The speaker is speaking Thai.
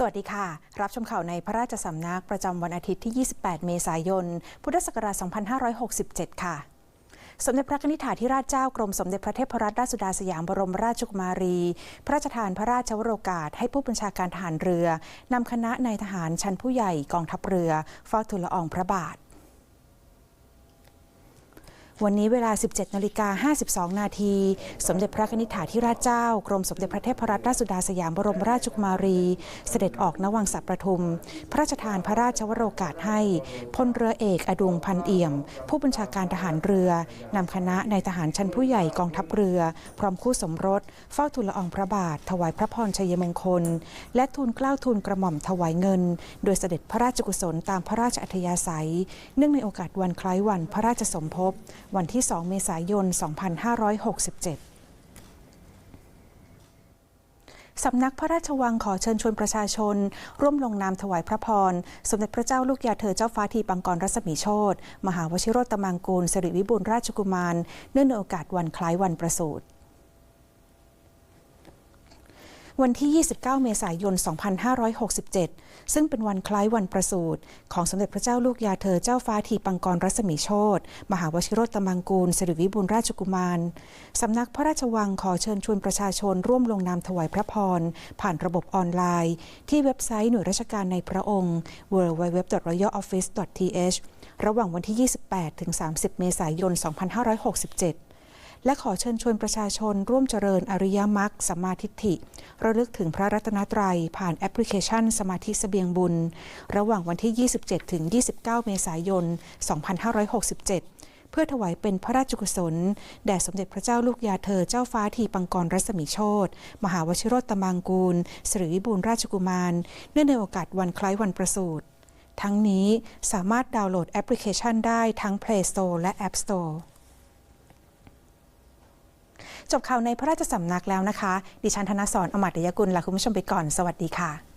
สวัสดีค่ะ รับชมข่าวในพระราชสำนักประจำวันอาทิตย์ที่ 28 เมษายน พุทธศักราช 2567 ค่ะสมเด็จพระนิธิถาธิราชเจ้ากรมสมเด็จพระเทพรัตนราชสุดาสยามบรมราชกุมารี พระราชทานพระราชวโรกาส ให้ผู้บัญชาการทหารเรือนำคณะนายทหารชั้นผู้ใหญ่กองทัพเรือเฝ้าทูลละอองพระบาท วันนี้เวลา 17นาฬิกา52 นาที สมเด็จพระนิธิถาธิราชเจ้า กรมสมเด็จพระเทพรัตนราชสุดาสยามบรมราชกุมารี เสด็จออกนวังสัประทุม พระราชทานพระราชวโรกาสให้พลเรือเอกอดุงพันเอี่ยม ผู้บัญชาการทหารเรือนำคณะนายทหารชั้นผู้ใหญ่กองทัพเรือ พร้อมคู่สมรส เฝ้าทูลละอองพระบาท ถวายพระพรชัยมงคล และทูลเกล้าทูลกระหม่อมถวายเงิน โดยเสด็จพระราชกุศลตามพระราชอัธยาศัย เนื่องในโอกาสวันคล้ายวันพระราชสมภพวันที่ 2 เมษายน 2567สำนักพระราชวังขอเชิญชวนประชาชน ร่วมลงนามถวายพระพร สมเด็จพระเจ้าลูกยาเธอเจ้าฟ้าทีปังกรรัศมีโชตมหาวชิโรตมังกูลสิริวิบูลราชกุมาร เนื่องในโอกาสวันคล้ายวันประสูติ วันที่ 29 เมษายน 2567 ซึ่งเป็นวันคล้ายวันประสูติของสมเด็จพระเจ้าลูกยาเธอเจ้าฟ้าทีปังกรรัศมีโชตมหาวชิโรตมังกูลสิริวิบูลราชกุมารสำนักพระราชวังขอเชิญชวนประชาชนร่วมลงนามถวายพระพร ผ่านระบบออนไลน์ ที่เว็บไซต์หน่วยราชการในพระองค์ www.royaloffice.th ระหว่างวันที่ 28 ถึง 30 เมษายน 2567 และขอเชิญชวนประชาชนร่วมเจริญอริยมรรคสัมมาทิฏฐิ ระลึกถึงพระรัตนตรัยผ่านแอปพลิเคชันสมาธิเสบียงบุญ ระหว่างวันที่ 27 ถึง 29 เมษายน 2567 เพื่อถวายเป็นพระราชกุศล แด่สมเด็จพระเจ้าลูกยาเธอเจ้าฟ้าทีปังกรรัศมีโชตมหาวชิโรตมังกูลสิริวิบูลราชกุมาร เนื่องในโอกาสวันคล้ายวันประสูติทั้งนี้สามารถดาวน์โหลดแอปพลิเคชันได้ทั้ง Play Store และ App Store จบข่าวในพระราชสำนักแล้วนะคะ ดิฉันธนสรอมตยกุลลาคุณผู้ชมไปก่อน สวัสดีค่ะ